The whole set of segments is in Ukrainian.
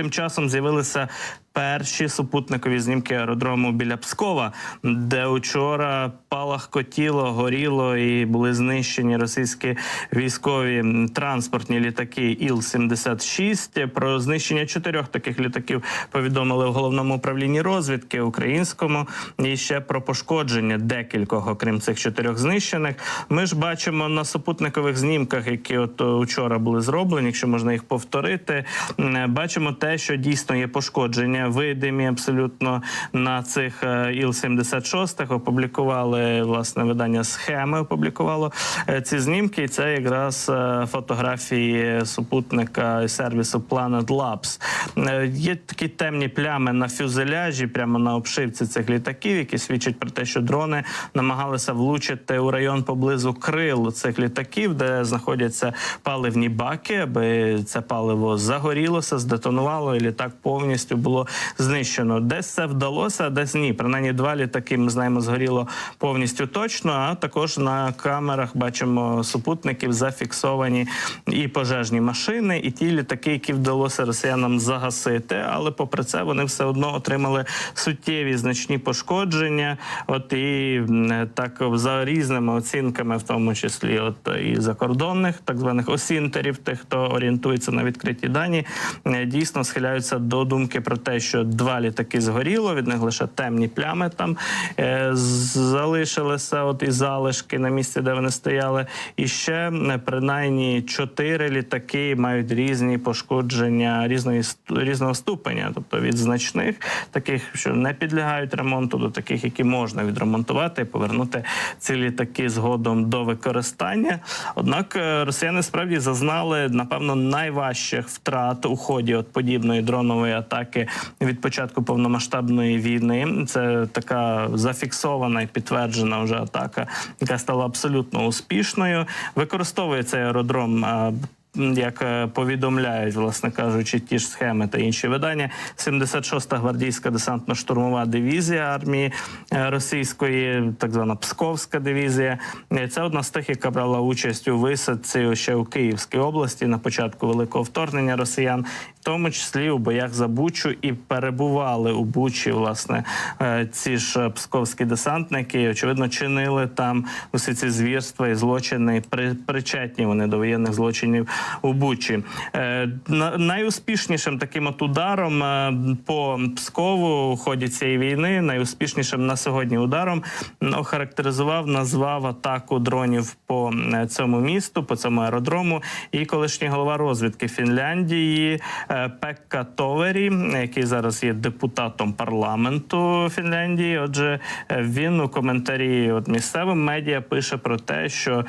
тим часом з'явилися перші супутникові знімки аеродрому біля Пскова, де учора палахкотіло, горіло і були знищені російські військові транспортні літаки Іл-76. Про знищення чотирьох таких літаків повідомили в головному управлінні розвідки українському і ще про пошкодження декількох, окрім цих чотирьох знищених. Ми ж бачимо на супутникових знімках, які от учора були зроблені, якщо можна їх повторити. Бачимо те, що дійсно є пошкодження, видимі абсолютно на цих е, Іл-76. Опублікували власне видання схеми. Опублікувало е, ці знімки. І це якраз е, фотографії супутника сервісу Planet Labs. Є такі темні плями на фюзеляжі, прямо на обшивці цих літаків, які свідчать про те, що дрони намагалися влучити у район поблизу крил цих літаків, де знаходяться паливні баки, аби це паливо загорілося, здетонувало, і літак повністю було знищено. Десь це вдалося, десь ні. Принаймні два літаки ми знаємо, згоріло повністю точно. А також на камерах бачимо супутників зафіксовані і пожежні машини, і ті літаки, які вдалося росіянам загасити. Але попри це вони все одно отримали суттєві значні пошкодження. От і так за різними оцінками, в тому числі, от і закордонних так званих осінтерів, тих, хто орієнтується на відкриті дані, е, дійсно схиляються до думки про те, що два літаки згоріло, від них лише темні плями там е, залишилися. От і залишки на місці, де вони стояли. І ще е, принаймні чотири літаки мають різні пошкодження різної різного ступеня, тобто від значних, таких, що не підлягають ремонту, до таких, які можна відремонтувати і повернути ці літаки згодом до використання. Однак е, росіяни справді зазнали напевно найважчих втрат у ході от подібної дронової атаки від початку повномасштабної війни. Це така зафіксована і підтверджена вже атака, яка стала абсолютно успішною. Використовує цей аеродром. Як е, повідомляють, власне кажучи, ті ж схеми та інші видання, 76-та гвардійська десантно-штурмова дивізія армії е, російської, так звана Псковська дивізія. Е, Це одна з тих, яка брала участь у висадці ще у Київській області на початку великого вторгнення росіян, в тому числі у боях за Бучу, і перебували у Бучі, власне, ці ж псковські десантники. Очевидно, чинили там усі ці звірства і злочини. При, причетні вони до воєнних злочинів у Бучі. Е, на- найуспішнішим таким от ударом е, по Пскову у ході цієї війни, найуспішнішим на сьогодні ударом охарактеризував, назвав атаку дронів по е, цьому місту, по цьому аеродрому. І колишній голова розвідки Фінляндії Пекка Товері, який зараз є депутатом парламенту Фінляндії. Отже, він у коментарі от місцевим медіа пише про те, що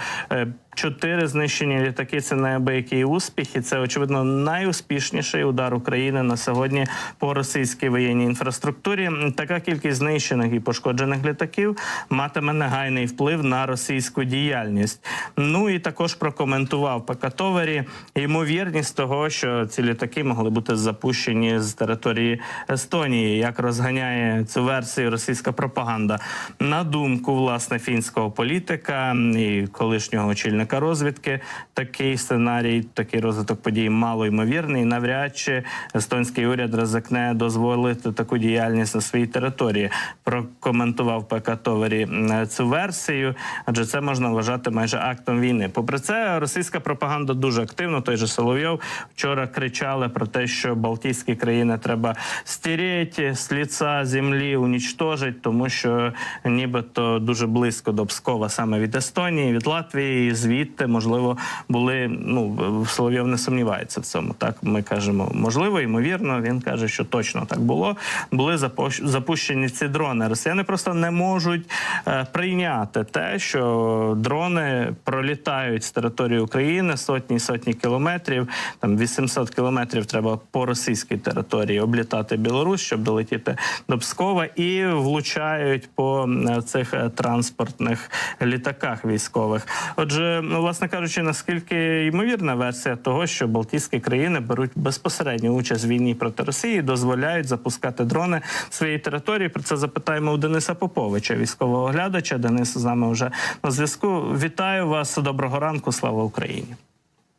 Чотири знищені літаки це неабиякий успіх, і це очевидно найуспішніший удар України на сьогодні по російській воєнній інфраструктурі. Така кількість знищених і пошкоджених літаків матиме негайний вплив на російську діяльність. Ну і також прокоментував Пекатовері ймовірність того, що ці літаки могли бути запущені з території Естонії, як розганяє цю версію російська пропаганда. На думку власне фінського політика і колишнього очільника розвідки, такий сценарій, такий розвиток подій мало ймовірний. Навряд чи естонський уряд ризикне дозволити таку діяльність на своїй території. Прокоментував ПК Товері цю версію, адже це можна вважати майже актом війни. Попри це, російська пропаганда дуже активно. Той же Соловйов вчора кричали про те, що Балтійські країни треба стереть з лиця землі, унічтожить, тому що нібито дуже близько до Пскова саме від Естонії, від Латвії, звідти можливо були. Ну Соловйов не сумнівається в цьому. Так ми кажемо, можливо, ймовірно. Він каже, що точно так було. Були запущ- запущені ці дрони. Росіяни просто не можуть е, прийняти те, що дрони пролітають з території України сотні сотні кілометрів. Там 800 кілометрів треба по російській території облітати Білорусь, щоб долетіти до Пскова, і влучають по е, цих е, транспортних літаках військових. Отже, ну, власне кажучи, наскільки ймовірна версія того, що Балтійські країни беруть безпосередню участь в війні проти Росії, дозволяють запускати дрони своєї території. Про це запитаємо у Дениса Поповича, військового оглядача. Денис з нами вже на зв'язку. Вітаю вас. Доброго ранку. Слава Україні.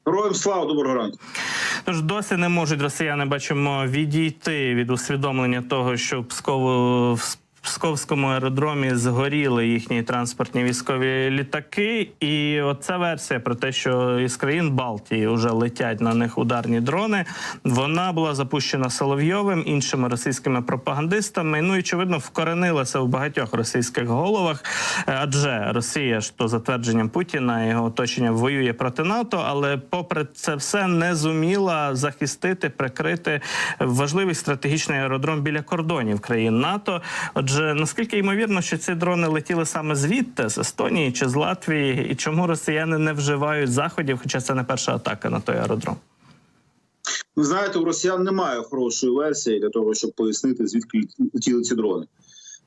Героям слава, доброго ранку. Тож досі не можуть росіяни, бачимо, відійти від усвідомлення того, що Пскову Псковському аеродромі згоріли їхні транспортні військові літаки. І оця версія про те, що із країн Балтії вже летять на них ударні дрони. Вона була запущена Соловйовим, іншими російськими пропагандистами. Ну і очевидно вкоренилася в багатьох російських головах. Адже Росія ж то за твердженням Путіна його оточення воює проти НАТО, але попри це все не зуміла захистити, прикрити важливий стратегічний аеродром біля кордонів країн НАТО. Отже, наскільки ймовірно, що ці дрони летіли саме звідти, з Естонії чи з Латвії, і чому росіяни не вживають заходів? Хоча це не перша атака на той аеродром. Ви знаєте, у росіян немає хорошої версії для того, щоб пояснити, звідки летіли ці дрони.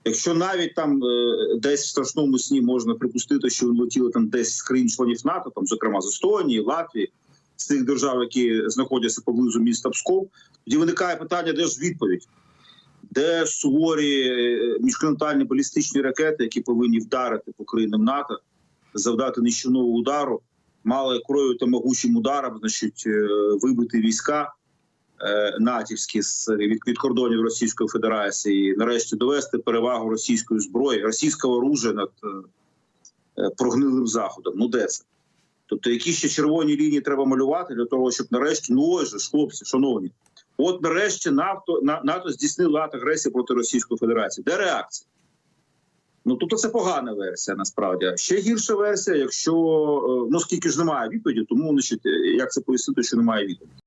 Якщо навіть там е, десь в страшному сні можна припустити, що летіли там десь з країн членів НАТО, там, зокрема з Естонії, Латвії, з тих держав, які знаходяться поблизу міста Псков, тоді виникає питання, де ж відповідь? Де суворі е, міжконтинентальні балістичні ракети, які повинні вдарити по країнам НАТО, завдати нищівного удару, мали кров'ю та могучим ударом, значить, е, вибити війська е, натівські від, від кордонів Російської Федерації, нарешті довести перевагу російської зброї, російського оружия над прогнилим заходом. Ну де це? Тобто, які ще червоні лінії треба малювати для того, щоб нарешті, ну ось ж, хлопці, шановні, от нарешті НАТО, на- НАТО здійснило акт агресії проти Російської Федерації. Де реакція? Ну тобто це погана версія насправді. Ще гірша версія, якщо е, ну скільки ж немає відповіді, тому значить, е, як це пояснити, що немає відповіді.